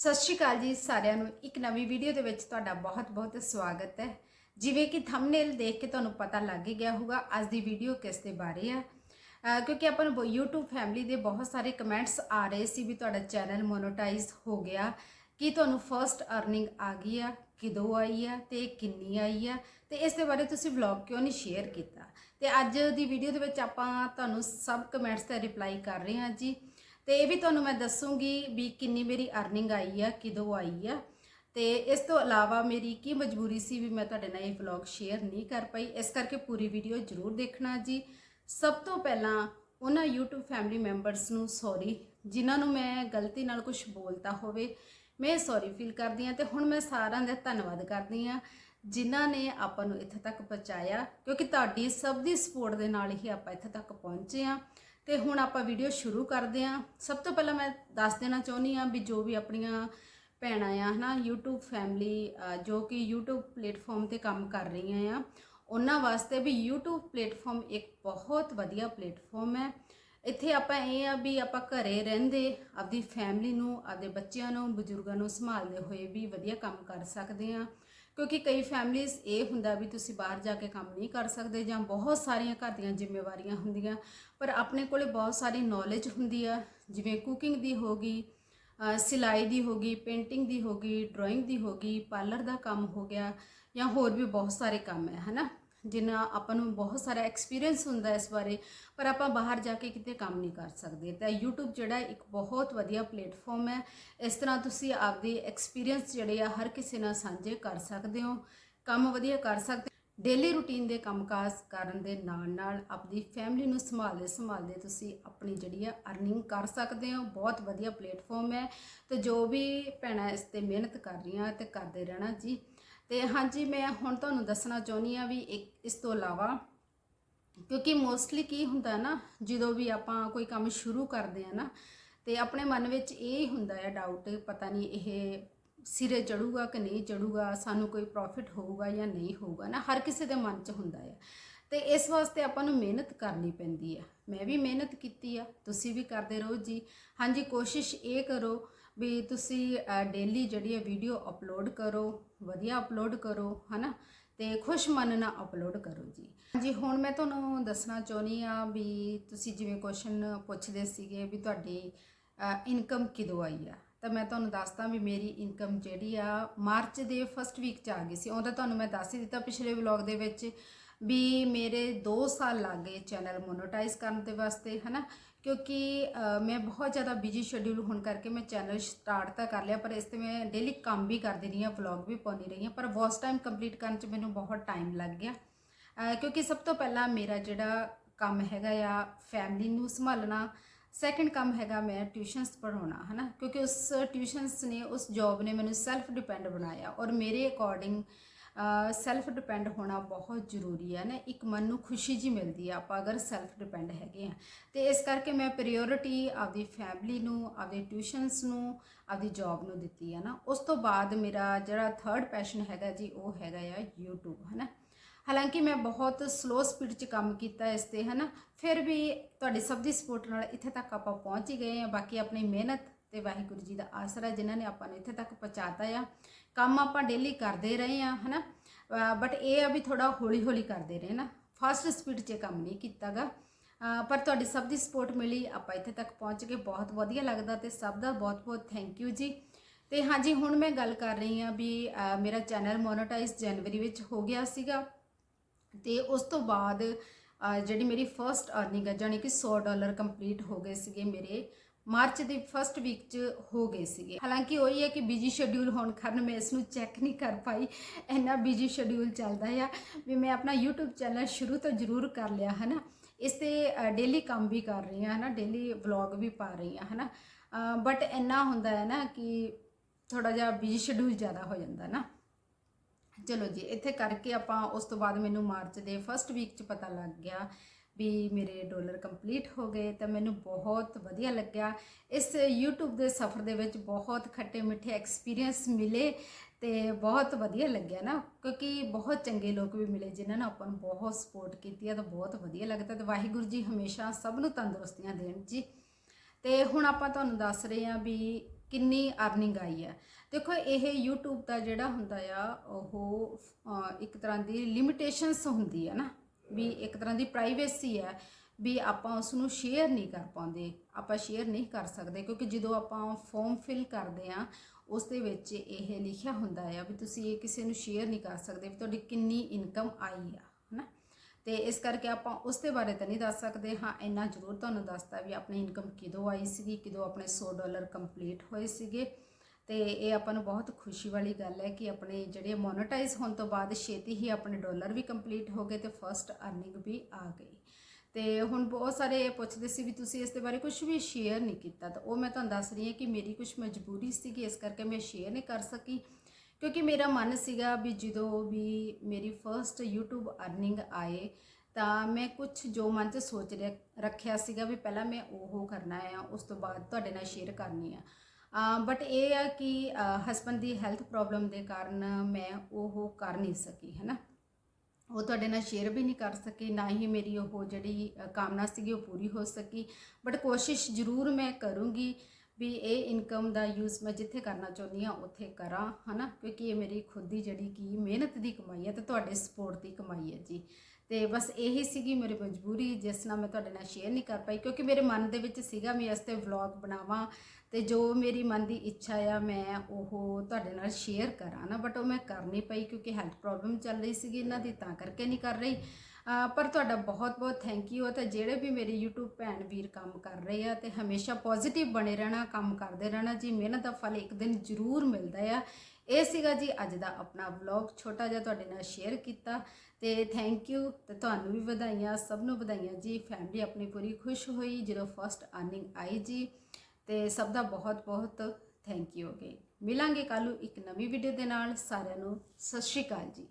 ਸਤਿ ਸ਼੍ਰੀ ਅਕਾਲ ਜੀ ਸਾਰਿਆਂ ਨੂੰ। ਇੱਕ ਨਵੀਂ ਵੀਡੀਓ ਦੇ ਵਿੱਚ ਤੁਹਾਡਾ ਬਹੁਤ-ਬਹੁਤ ਸਵਾਗਤ ਹੈ। ਜਿਵੇਂ ਕਿ ਥੰਬਨੇਲ ਦੇਖ ਕੇ ਤੁਹਾਨੂੰ ਪਤਾ ਲੱਗ ਗਿਆ ਹੋਊਗਾ ਅੱਜ ਦੀ ਵੀਡੀਓ ਕਿਸ ਦੇ ਬਾਰੇ ਆ। ਕਿਉਂਕਿ ਆਪਾਂ ਨੂੰ YouTube ਫੈਮਿਲੀ ਦੇ ਬਹੁਤ ਸਾਰੇ ਕਮੈਂਟਸ ਆ ਰਹੇ ਸੀ ਵੀ ਤੁਹਾਡਾ ਚੈਨਲ ਮੋਨੋਟਾਈਜ਼ ਹੋ ਗਿਆ। ਕੀ ਤੁਹਾਨੂੰ ਫਰਸਟ ਅਰਨਿੰਗ ਆ ਗਈ ਆ? ਕਿਦੋਂ ਆਈ ਆ? ਤੇ ਕਿੰਨੀ ਆਈ ਆ? ਤੇ ਇਸ ਦੇ ਬਾਰੇ ਤੁਸੀਂ ਵਲੌਗ ਕਿਉਂ ਨਹੀਂ ਸ਼ੇਅਰ ਕੀਤਾ? ਤੇ ਅੱਜ ਦੀ ਵੀਡੀਓ ਦੇ ਵਿੱਚ ਆਪਾਂ ਤੁਹਾਨੂੰ ਸਭ ਕਮੈਂਟਸ ਤੇ ਰਿਪਲਾਈ ਕਰ ਰਹੇ ਹਾਂ ਜੀ। ਤੇ ਇਹ ਵੀ ਤੁਹਾਨੂੰ ਮੈਂ ਦੱਸੂਗੀ ਵੀ ਕਿੰਨੀ ਮੇਰੀ ਅਰਨਿੰਗ ਆਈ ਆ, ਕਿਦੋਂ ਆਈ ਆ। ਤੇ ਇਸ ਤੋਂ ਇਲਾਵਾ ਮੇਰੀ ਕੀ ਮਜਬੂਰੀ ਸੀ ਵੀ ਮੈਂ ਤੁਹਾਡੇ ਨਾਲ ਇਹ ਵਲੌਗ ਸ਼ੇਅਰ ਨਹੀਂ ਕਰ ਪਾਈ। ਇਸ ਕਰਕੇ ਪੂਰੀ ਵੀਡੀਓ ਜ਼ਰੂਰ ਦੇਖਣਾ ਜੀ। ਸਭ ਤੋਂ ਪਹਿਲਾਂ ਉਹਨਾਂ YouTube ਫੈਮਿਲੀ ਮੈਂਬਰਸ ਨੂੰ ਸੌਰੀ ਜਿਨ੍ਹਾਂ ਨੂੰ ਮੈਂ ਗਲਤੀ ਨਾਲ ਕੁਝ ਬੋਲਤਾ ਹੋਵੇ, ਮੈਂ ਸੌਰੀ ਫੀਲ ਕਰਦੀ ਹਾਂ ਤੇ ਹੁਣ ਮੈਂ ਸਾਰਿਆਂ ਦਾ ਧੰਨਵਾਦ ਕਰਦੀ ਹਾਂ, ਜਿਨ੍ਹਾਂ ਨੇ ਆਪਾਂ ਨੂੰ ਇੱਥੇ ਤੱਕ ਪਹੁੰਚਾਇਆ, ਕਿਉਂਕਿ ਤੁਹਾਡੀ ਸਭ ਦੀ ਸਪੋਰਟ ਦੇ ਨਾਲ ਹੀ ਆਪਾਂ ਇੱਥੇ ਤੱਕ ਪਹੁੰਚੇ ਹਾਂ। ਤੇ ਹੁਣ ਆਪਾਂ ਵੀਡੀਓ ਸ਼ੁਰੂ ਕਰਦੇ ਹਾਂ। ਸਭ ਤੋਂ ਪਹਿਲਾਂ ਮੈਂ ਦੱਸ ਦੇਣਾ ਚਾਹੁੰਦੀ ਹਾਂ ਵੀ ਜੋ ਵੀ ਆਪਣੀਆਂ ਭੈਣਾਂ ਆ, ਹਨਾ, YouTube ਫੈਮਿਲੀ ਜੋ ਕਿ YouTube ਪਲੇਟਫਾਰਮ ਤੇ ਕੰਮ ਕਰ ਰਹੀਆਂ ਆ, ਉਹਨਾਂ ਵਾਸਤੇ ਵੀ YouTube ਪਲੇਟਫਾਰਮ ਇੱਕ ਬਹੁਤ ਵਧੀਆ ਪਲੇਟਫਾਰਮ ਹੈ। ਇੱਥੇ ਆਪਾਂ ਇਹ ਆ ਵੀ ਆਪਾਂ ਘਰੇ ਰਹਿੰਦੇ, ਆਪਦੀ ਫੈਮਿਲੀ ਨੂੰ, ਆਪਦੇ ਬੱਚਿਆਂ ਨੂੰ, ਬਜ਼ੁਰਗਾਂ ਨੂੰ ਸੰਭਾਲਦੇ ਹੋਏ ਵੀ ਵਧੀਆ ਕੰਮ ਕਰ ਸਕਦੇ ਆ ਕਿਉਂਕਿ ਕਈ ਫੈਮਲੀਜ਼ ਇਹ ਹੁੰਦਾ ਵੀ ਤੁਸੀਂ ਬਾਹਰ ਜਾ ਕੇ ਕੰਮ ਨਹੀਂ ਕਰ ਸਕਦੇ ਜਾਂ ਬਹੁਤ ਸਾਰੀਆਂ ਘਰ ਦੀਆਂ ਜ਼ਿੰਮੇਵਾਰੀਆਂ ਹੁੰਦੀਆਂ, ਪਰ ਆਪਣੇ ਕੋਲੇ ਬਹੁਤ ਸਾਰੀ ਨੌਲੇਜ ਹੁੰਦੀ ਆ, ਜਿਵੇਂ ਕੁਕਿੰਗ ਦੀ ਹੋ ਗਈ ਸਿਲਾਈ ਦੀ ਹੋ ਗਈ ਪੇਂਟਿੰਗ ਦੀ ਹੋ ਗਈ ਡਰਾਇੰਗ ਦੀ ਹੋ ਗਈ ਪਾਰਲਰ ਦਾ ਕੰਮ ਹੋ ਗਿਆ ਜਾਂ ਹੋਰ ਵੀ ਬਹੁਤ ਸਾਰੇ ਕੰਮ ਹੈ, ਹਨਾ? ਜਿਨ੍ਹਾਂ ਆਪਾਂ ਨੂੰ ਬਹੁਤ ਸਾਰਾ ਐਕਸਪੀਰੀਅੰਸ ਹੁੰਦਾ ਇਸ ਬਾਰੇ, ਪਰ ਆਪਾਂ ਬਾਹਰ ਜਾ ਕੇ ਕਿਤੇ ਕੰਮ ਨਹੀਂ ਕਰ ਸਕਦੇ। ਤਾਂ YouTube ਜਿਹੜਾ ਇੱਕ ਬਹੁਤ ਵਧੀਆ ਪਲੇਟਫਾਰਮ ਹੈ। ਇਸ ਤਰ੍ਹਾਂ ਤੁਸੀਂ ਆਪਦੇ ਐਕਸਪੀਰੀਅੰਸ ਜਿਹੜੇ ਆ ਹਰ ਕਿਸੇ ਨਾਲ ਸਾਂਝੇ ਕਰ ਸਕਦੇ ਹੋ, ਕੰਮ ਵਧੀਆ ਕਰ ਸਕਦੇ ਡੇਲੀ ਰੂਟੀਨ ਦੇ ਕੰਮਕਾਜ ਕਰਨ ਦੇ ਨਾਲ ਨਾਲ ਆਪਣੀ ਫੈਮਿਲੀ ਨੂੰ ਸੰਭਾਲਦੇ ਸੰਭਾਲਦੇ ਤੁਸੀਂ ਆਪਣੀ ਜਿਹੜੀ ਆ ਅਰਨਿੰਗ ਕਰ ਸਕਦੇ ਹੋ। ਬਹੁਤ ਵਧੀਆ ਪਲੇਟਫਾਰਮ ਹੈ। ਤੇ ਜੋ ਵੀ ਭੈਣਾਂ ਇਸ ਤੇ ਮਿਹਨਤ ਕਰ ਰਹੀਆਂ ਤੇ ਕਰਦੇ ਰਹਿਣਾ ਜੀ। ਤੇ ਹਾਂਜੀ, ਮੈਂ ਹੁਣ ਤੁਹਾਨੂੰ ਦੱਸਣਾ ਚਾਹੁੰਦੀ ਆ ਵੀ ਇੱਕ, ਇਸ ਤੋਂ ਇਲਾਵਾ ਕਿਉਂਕਿ ਮੋਸਟਲੀ ਕੀ ਹੁੰਦਾ ਨਾ, ਜਦੋਂ ਵੀ ਆਪਾਂ ਕੋਈ ਕੰਮ ਸ਼ੁਰੂ ਕਰਦੇ ਆ ਨਾ, ਤੇ ਆਪਣੇ ਮਨ ਵਿੱਚ ਇਹ ਹੁੰਦਾ ਹੈ ਡਾਊਟ ਪਤਾ ਨਹੀਂ ਇਹ ਸਿਰੇ ਚੜੂਗਾ ਕਿ ਨਹੀਂ ਚੜੂਗਾ, ਸਾਨੂੰ ਕੋਈ ਪ੍ਰੋਫਿਟ ਹੋਊਗਾ ਜਾਂ ਨਹੀਂ ਹੋਊਗਾ ਨਾ, ਹਰ ਕਿਸੇ ਦੇ ਮਨ 'ਚ ਹੁੰਦਾ ਹੈ। ਤੇ ਇਸ ਵਾਸਤੇ ਆਪਾਂ ਨੂੰ ਮਿਹਨਤ ਕਰਨੀ ਪੈਂਦੀ ਆ ਮੈਂ ਵੀ ਮਿਹਨਤ ਕੀਤੀ ਆ, ਤੁਸੀਂ ਵੀ ਕਰਦੇ ਰਹੋ ਜੀ। ਹਾਂਜੀ, ਕੋਸ਼ਿਸ਼ ਇਹ ਕਰੋ ਵੀ ਤੁਸੀਂ ਡੇਲੀ ਜਿਹੜੀ ਹੈ ਵੀਡੀਓ ਅਪਲੋਡ ਕਰੋ, ਵਧੀਆ ਅਪਲੋਡ ਕਰੋ, ਹਨਾ? ਤੇ ਖੁਸ਼ ਮਨ ਨਾਲ ਅਪਲੋਡ ਕਰੋ ਜੀ। ਹਾਂਜੀ, ਹੁਣ ਮੈਂ ਤੁਹਾਨੂੰ ਦੱਸਣਾ ਚਾਹੁੰਦੀ ਆ ਵੀ ਤੁਸੀਂ ਜਿਵੇਂ ਕੁਐਸਚਨ ਪੁੱਛਦੇ ਸੀਗੇ ਵੀ ਤੁਹਾਡੀ ਇਨਕਮ ਕਿਦੋਂ ਆਈ ਆ? ਤਾਂ ਮੈਂ ਤੁਹਾਨੂੰ ਦੱਸਦਾ ਵੀ ਮੇਰੀ ਇਨਕਮ ਜਿਹੜੀ ਆ ਮਾਰਚ ਦੇ ਫਸਟ ਵੀਕ ਚ ਆ ਗਈ ਸੀ। ਉਹਦਾ ਤੁਹਾਨੂੰ ਮੈਂ ਦੱਸ ਹੀ ਦਿੱਤਾ ਪਿਛਲੇ ਵਲੌਗ ਦੇ ਵਿੱਚ ਵੀ ਮੇਰੇ 2 ਸਾਲ ਲੱਗ ਗਏ ਚੈਨਲ ਮੋਨੋਟਾਈਜ਼ ਕਰਨ ਦੇ ਵਾਸਤੇ, ਹਨਾ? ਕਿਉਂਕਿ ਮੈਂ ਬਹੁਤ ਜ਼ਿਆਦਾ ਬਿਜ਼ੀ ਸ਼ੈਡਿਊਲ ਹੋਣ ਕਰਕੇ ਮੈਂ ਚੈਨਲ ਸਟਾਰਟ ਤਾਂ ਕਰ ਲਿਆ, ਪਰ ਇਸ ਤੇ ਮੈਂ ਡੇਲੀ ਕੰਮ ਵੀ ਕਰਦੀ ਰਹੀ ਹਾਂ ਵਲੌਗ ਵੀ ਪਾਉਂਦੀ ਰਹੀ ਹਾਂ, ਪਰ ਵਾਚ ਟਾਈਮ ਕੰਪਲੀਟ ਕਰਨ 'ਚ ਮੈਨੂੰ ਬਹੁਤ ਟਾਈਮ ਲੱਗ ਗਿਆ। ਕਿਉਂਕਿ ਸਭ ਤੋਂ ਪਹਿਲਾਂ ਮੇਰਾ ਜਿਹੜਾ ਕੰਮ ਹੈਗਾ ਆ ਫੈਮਿਲੀ ਨੂੰ ਸੰਭਾਲਣਾ ਸੈਕੰਡ ਕੰਮ ਹੈਗਾ ਮੈਂ ਟਿਊਸ਼ਨਸ ਪੜਾਉਣਾ ਹਨਾ? ਕਿਉਂਕਿ ਉਸ ਟਿਊਸ਼ਨਸ ਨੇ, ਉਸ ਜੌਬ ਨੇ ਮੈਨੂੰ ਸੈਲਫ ਡਿਪੈਂਡ ਬਣਾਇਆ ਔਰ ਮੇਰੇ ਅਕੋਰਡਿੰਗ ਸੈਲਫ ਡਿਪੈਂਡ ਹੋਣਾ ਬਹੁਤ ਜ਼ਰੂਰੀ ਹੈ ਨਾ, ਇੱਕ ਮਨ ਨੂੰ ਖੁਸ਼ੀ ਜੀ ਮਿਲਦੀ ਹੈ, ਆਪਾਂ ਅਗਰ ਸੈਲਫ ਡਿਪੈਂਡ ਹੈਗੇ ਆ ਤੇ ਇਸ ਕਰਕੇ ਮੈਂ ਪ੍ਰਾਇੋਰਟੀ ਆਪਦੀ ਫੈਮਿਲੀ ਨੂੰ, ਆਪਦੇ ਟਿਊਸ਼ਨਸ ਨੂੰ, ਆਪਦੀ ਜੌਬ ਨੂੰ ਦਿੱਤੀ ਹੈ ਨਾ। ਉਸ ਤੋਂ ਬਾਅਦ ਮੇਰਾ ਜਿਹੜਾ ਥਰਡ ਪੈਸ਼ਨ ਹੈਗਾ ਜੀ, ਉਹ ਹੈਗਾ ਆ YouTube ਨਾ ਹਾਲਾਂਕਿ ਮੈਂ ਬਹੁਤ ਸਲੋ ਸਪੀਡ 'ਚ ਕੰਮ ਕੀਤਾ ਇਸ ਤੇ ਹੈ ਨਾ ਫਿਰ ਵੀ ਤੁਹਾਡੀ ਸਭ ਦੀ ਸਪੋਰਟ ਨਾਲ ਇੱਥੇ ਤੱਕ ਆਪਾਂ ਪਹੁੰਚ ਹੀ ਗਏ ਆ ਬਾਕੀ ਆਪਣੀ ਮਿਹਨਤ ਤੇ ਵਾਹਿਗੁਰੂ ਜੀ ਦਾ ਆਸਰਾ ਜਿਨ੍ਹਾਂ ਨੇ ਆਪਾਂ ਨੂੰ ਇੱਥੇ ਤੱਕ ਪਹੁੰਚਾਤਾ ਆ। ਕੰਮ ਆਪਾਂ ਡੇਲੀ ਕਰਦੇ ਰਹੇ ਆ, ਹਨਾ? ਬਟ ਇਹ ਆ ਵੀ ਥੋੜਾ ਹੌਲੀ ਹੌਲੀ ਕਰਦੇ ਰਹੇ ਨਾ। ਫਾਸਟ ਸਪੀਡ 'ਚ ਕੰਮ ਨਹੀਂ ਕੀਤਾਗਾ। ਅਹ ਪਰ ਤੁਹਾਡੀ ਸਭ ਦੀ ਸਪੋਰਟ ਮਿਲੀ, ਆਪਾਂ ਇੱਥੇ ਤੱਕ ਪਹੁੰਚ ਕੇ ਬਹੁਤ ਵਧੀਆ ਲੱਗਦਾ ਤੇ ਸਭ ਦਾ ਬਹੁਤ ਬਹੁਤ ਥੈਂਕ ਯੂ ਜੀ। ਤੇ ਹਾਂਜੀ, ਹੁਣ ਮੈਂ ਗੱਲ ਕਰ ਰਹੀ ਆ ਵੀ ਮੇਰਾ ਚੈਨਲ ਮੋਨੋਟਾਈਜ਼ ਜਨਵਰੀ ਵਿੱਚ ਹੋ ਗਿਆ ਸੀਗਾ। ਤੇ ਉਸ ਤੋਂ ਬਾਅਦ ਜਿਹੜੀ ਮੇਰੀ ਫਰਸਟ ਅਰਨਿੰਗ ਹੈ ਜਾਨੀ ਕਿ 100 ਡਾਲਰ ਕੰਪਲੀਟ ਹੋ ਗਏ ਸੀਗੇ ਮੇਰੇ। ਮਾਰਚ ਦੇ ਫਰਸਟ ਵੀਕ ਚ ਹੋ ਗਏ ਸੀਗੇ। ਹਾਲਾਂਕਿ ਉਹੀ ਹੈ ਕਿ ਬਿਜ਼ੀ ਸ਼ੈਡਿਊਲ ਹੋਣ ਕਾਰਨ ਮੈਂ ਇਸ ਨੂੰ ਚੈੱਕ ਨਹੀਂ ਕਰ ਪਾਈ। ਇੰਨਾ ਬਿਜ਼ੀ ਸ਼ੈਡਿਊਲ ਚੱਲਦਾ ਆ ਵੀ ਮੈਂ ਆਪਣਾ YouTube ਚੈਨਲ ਸ਼ੁਰੂ ਤੋਂ ਜ਼ਰੂਰ ਕਰ ਲਿਆ ਹੈ ਨਾ ਇਸ ਤੇ ਡੇਲੀ ਕੰਮ ਵੀ ਕਰ ਰਹੀ ਹਾਂ ਹੈ ਨਾ ਡੇਲੀ ਵਲੌਗ ਵੀ ਪਾ ਰਹੀ ਹਾਂ ਹੈ ਨਾ ਬਟ ਇੰਨਾ ਹੁੰਦਾ ਹੈ ਨਾ ਕਿ ਥੋੜਾ ਜਿਹਾ ਬਿਜ਼ੀ ਸ਼ੈਡਿਊਲ ਜ਼ਿਆਦਾ ਹੋ ਜਾਂਦਾ, ਨਾ? ਚਲੋ ਜੀ, ਇੱਥੇ ਕਰਕੇ ਆਪਾਂ ਉਸ ਤੋਂ ਬਾਅਦ ਮੈਨੂੰ ਮਾਰਚ ਦੇ ਫਰਸਟ ਵੀਕ ਚ ਪਤਾ ਲੱਗ ਗਿਆ ਵੀ ਮੇਰੇ ਡਾਲਰ ਕੰਪਲੀਟ ਹੋ ਗਏ ਤਾਂ ਮੈਨੂੰ ਬਹੁਤ ਵਧੀਆ ਲੱਗਿਆ। ਇਸ YouTube ਦੇ ਸਫ਼ਰ ਦੇ ਵਿੱਚ ਬਹੁਤ ਖੱਟੇ ਮਿੱਠੇ ਐਕਸਪੀਰੀਅੰਸ ਮਿਲੇ ਤੇ ਬਹੁਤ ਵਧੀਆ ਲੱਗਿਆ ਨਾ, ਕਿਉਂਕਿ ਬਹੁਤ ਚੰਗੇ ਲੋਕ ਵੀ ਮਿਲੇ ਜਿਨ੍ਹਾਂ ਨੇ ਆਪਾਂ ਨੂੰ ਬਹੁਤ ਸਪੋਰਟ ਕੀਤੀ ਹੈ ਤਾਂ ਬਹੁਤ ਵਧੀਆ ਲੱਗਦਾ ਤੇ ਵਾਹਿਗੁਰੂ ਜੀ ਹਮੇਸ਼ਾ ਸਭ ਨੂੰ ਤੰਦਰੁਸਤੀਆਂ ਦੇਣ ਜੀ। ਤੇ ਹੁਣ ਆਪਾਂ ਤੁਹਾਨੂੰ ਦੱਸ ਰਹੇ ਹਾਂ ਵੀ ਕਿੰਨੀ ਅਰਨਿੰਗ ਆਈ ਹੈ ਦੇਖੋ ਇਹ YouTube ਦਾ ਜਿਹੜਾ ਹੁੰਦਾ ਆ, ਉਹ ਇੱਕ ਤਰ੍ਹਾਂ ਦੀ ਲਿਮਿਟੇਸ਼ਨਸ ਹੁੰਦੀ ਹੈ ਨਾ। ਵੀ ਇੱਕ ਤਰ੍ਹਾਂ ਦੀ ਪ੍ਰਾਈਵੇਸੀ ਹੈ ਵੀ ਆਪਾਂ ਉਸ ਨੂੰ ਸ਼ੇਅਰ ਨਹੀਂ ਕਰ ਪਾਉਂਦੇ, ਆਪਾਂ ਸ਼ੇਅਰ ਨਹੀਂ ਕਰ ਸਕਦੇ ਕਿਉਂਕਿ ਜਦੋਂ ਆਪਾਂ ਫਾਰਮ ਫਿਲ ਕਰਦੇ ਆ ਉਸ ਦੇ ਵਿੱਚ ਇਹ ਲਿਖਿਆ ਹੁੰਦਾ ਆ ਵੀ ਤੁਸੀਂ ਇਹ ਕਿਸੇ ਨੂੰ ਸ਼ੇਅਰ ਨਹੀਂ ਕਰ ਸਕਦੇ ਵੀ ਤੁਹਾਡੀ ਕਿੰਨੀ ਇਨਕਮ ਆਈ ਆ, ਹਨਾ? ਤੇ ਇਸ ਕਰਕੇ ਆਪਾਂ ਉਸ ਦੇ ਬਾਰੇ ਤਾਂ ਨਹੀਂ ਦੱਸ ਸਕਦੇ, ਹਾਂ, ਇੰਨਾ ਜ਼ਰੂਰ ਤੁਹਾਨੂੰ ਦੱਸਦਾ ਵੀ ਆਪਣੀ ਇਨਕਮ ਕਿਦੋਂ ਆਈ ਸੀਗੀ, ਕਿਦੋਂ ਆਪਣੇ 100 ਡਾਲਰ ਕੰਪਲੀਟ ਹੋਏ ਸੀਗੇ। ਤੇ ਇਹ ਆਪਾਂ ਨੂੰ ਬਹੁਤ ਖੁਸ਼ੀ ਵਾਲੀ ਗੱਲ ਹੈ ਕਿ ਆਪਣੇ ਜਿਹੜੇ ਮੋਨੇਟਾਈਜ਼ ਹੋਣ ਤੋਂ ਬਾਅਦ ਛੇਤੀ ਹੀ ਆਪਣੇ ਡਾਲਰ ਵੀ ਕੰਪਲੀਟ ਹੋ ਗਏ ਤੇ ਫਰਸਟ ਅਰਨਿੰਗ ਵੀ ਆ ਗਈ। ਤੇ ਹੁਣ ਬਹੁਤ ਸਾਰੇ ਇਹ ਪੁੱਛਦੇ ਸੀ ਵੀ ਤੁਸੀਂ ਇਸ ਦੇ ਬਾਰੇ ਕੁਝ ਵੀ ਸ਼ੇਅਰ ਨਹੀਂ ਕੀਤਾ ਤਾਂ ਉਹ ਮੈਂ ਤੁਹਾਨੂੰ ਦੱਸ ਰਹੀ ਹਾਂ ਕਿ ਮੇਰੀ ਕੁਝ ਮਜਬੂਰੀ ਸੀਗੀ, ਇਸ ਕਰਕੇ ਮੈਂ ਸ਼ੇਅਰ ਨਹੀਂ ਕਰ ਸਕੀ। ਕਿਉਂਕਿ ਮੇਰਾ ਮਨ ਸੀਗਾ ਵੀ ਜਦੋਂ ਵੀ ਮੇਰੀ ਫਰਸਟ YouTube ਅਰਨਿੰਗ ਆਏ ਤਾਂ ਮੈਂ ਕੁਝ ਜੋ ਮਨ 'ਚ ਸੋਚ ਰਿਆ, ਰੱਖਿਆ ਸੀਗਾ ਵੀ ਪਹਿਲਾਂ ਮੈਂ ਉਹ ਕਰਨਾ ਆ, ਉਸ ਤੋਂ ਬਾਅਦ ਤੁਹਾਡੇ ਨਾਲ ਸ਼ੇਅਰ ਕਰਨੀ ਆ। ਬਟ ਇਹ ਆ ਕਿ ਹਸਬੰਡ ਦੀ ਹੈਲਥ ਪ੍ਰੋਬਲਮ ਦੇ ਕਾਰਨ ਮੈਂ ਉਹ ਕਰ ਨਹੀਂ ਸਕੀ ਹੈ ਨਾ ਉਹ ਤੁਹਾਡੇ ਨਾਲ ਸ਼ੇਅਰ ਵੀ ਨਹੀਂ ਕਰ ਸਕੀ, ਨਾ ਹੀ ਮੇਰੀ ਉਹ ਜਿਹੜੀ ਕਾਮਨਾ ਸੀਗੀ ਉਹ ਪੂਰੀ ਹੋ ਸਕੀ। ਬਟ ਕੋਸ਼ਿਸ਼ ਜ਼ਰੂਰ ਮੈਂ ਕਰੂੰਗੀ ਵੀ ਇਹ ਇਨਕਮ ਦਾ ਯੂਜ਼ ਮੈਂ ਜਿੱਥੇ ਕਰਨਾ ਚਾਹੁੰਦੀ ਹਾਂ, ਉੱਥੇ ਕਰਾਂ, ਹਨਾ? ਕਿਉਂਕਿ ਇਹ ਮੇਰੀ ਖੁਦ ਦੀ ਜਿਹੜੀ ਕੀ ਮਿਹਨਤ ਦੀ ਕਮਾਈ ਹੈ ਤੇ ਤੁਹਾਡੇ ਸਪੋਰਟ ਦੀ ਕਮਾਈ ਹੈ ਜੀ। ਤੇ ਬਸ ਇਹੀ ਸੀਗੀ ਮੇਰੀ ਮਜਬੂਰੀ, ਜਿਸ ਨਾਲ ਮੈਂ ਤੁਹਾਡੇ ਨਾਲ ਸ਼ੇਅਰ ਨਹੀਂ ਕਰ ਪਾਈ, ਕਿਉਂਕਿ ਮੇਰੇ ਮਨ ਦੇ ਵਿੱਚ ਸੀਗਾ ਮੈਂ ਇਸ ਤੇ ਵਲੌਗ ਬਣਾਵਾਂ ਤੇ ਜੋ ਮੇਰੀ ਮਨ ਦੀ ਇੱਛਾ ਆ, ਮੈਂ ਉਹ ਤੁਹਾਡੇ ਨਾਲ ਸ਼ੇਅਰ ਕਰਾਂ ਨਾ ਬਟ ਉਹ ਮੈਂ ਕਰ ਨਹੀਂ ਪਈ ਕਿਉਂਕਿ ਹੈਲਥ ਪ੍ਰੋਬਲਮ ਚੱਲ ਰਹੀ ਸੀਗੀ ਇਹਨਾਂ ਦੀ, ਤਾਂ ਕਰਕੇ ਨਹੀਂ ਕਰ ਰਹੀ। ਪਰ ਤੁਹਾਡਾ ਬਹੁਤ ਬਹੁਤ ਥੈਂਕ ਯੂ ਤੇ ਜਿਹੜੇ ਵੀ ਮੇਰੇ YouTube ਭੈਣ ਵੀਰ ਕੰਮ ਕਰ ਰਹੇ ਆ ਤੇ ਹਮੇਸ਼ਾ ਪੋਜ਼ਿਟਿਵ ਬਣੇ ਰਹਿਣਾ, ਕੰਮ ਕਰਦੇ ਰਹਿਣਾ, ਜੀ ਮਿਹਨਤ ਦਾ ਫਲ ਇੱਕ ਦਿਨ ਜ਼ਰੂਰ ਮਿਲਦਾ ਆ। ਇਹ ਸੀਗਾ ਜੀ ਅੱਜ ਦਾ ਆਪਣਾ ਵਲੌਗ ਛੋਟਾ ਜਿਹਾ ਤੁਹਾਡੇ ਨਾਲ ਸ਼ੇਅਰ ਕੀਤਾ ਤੇ ਥੈਂਕ ਯੂ ਤੇ ਤੁਹਾਨੂੰ ਵੀ ਵਧਾਈਆਂ, ਸਭ ਨੂੰ ਵਧਾਈਆਂ ਜੀ। ਫੈਮਿਲੀ ਆਪਣੀ ਪੂਰੀ ਖੁਸ਼ ਹੋਈ ਜਦੋਂ ਫਸਟ ਅਰਨਿੰਗ ਆਈ ਜੀ ਤੇ ਸਭ ਦਾ ਬਹੁਤ ਬਹੁਤ ਥੈਂਕ ਯੂ ਅਗੇ ਮਿਲਾਂਗੇ ਕੱਲ੍ਹ ਨੂੰ ਇੱਕ ਨਵੀਂ ਵੀਡੀਓ ਦੇ ਨਾਲ। ਸਾਰਿਆਂ ਨੂੰ ਸਤਿ ਸ਼੍ਰੀ ਅਕਾਲ ਜੀ।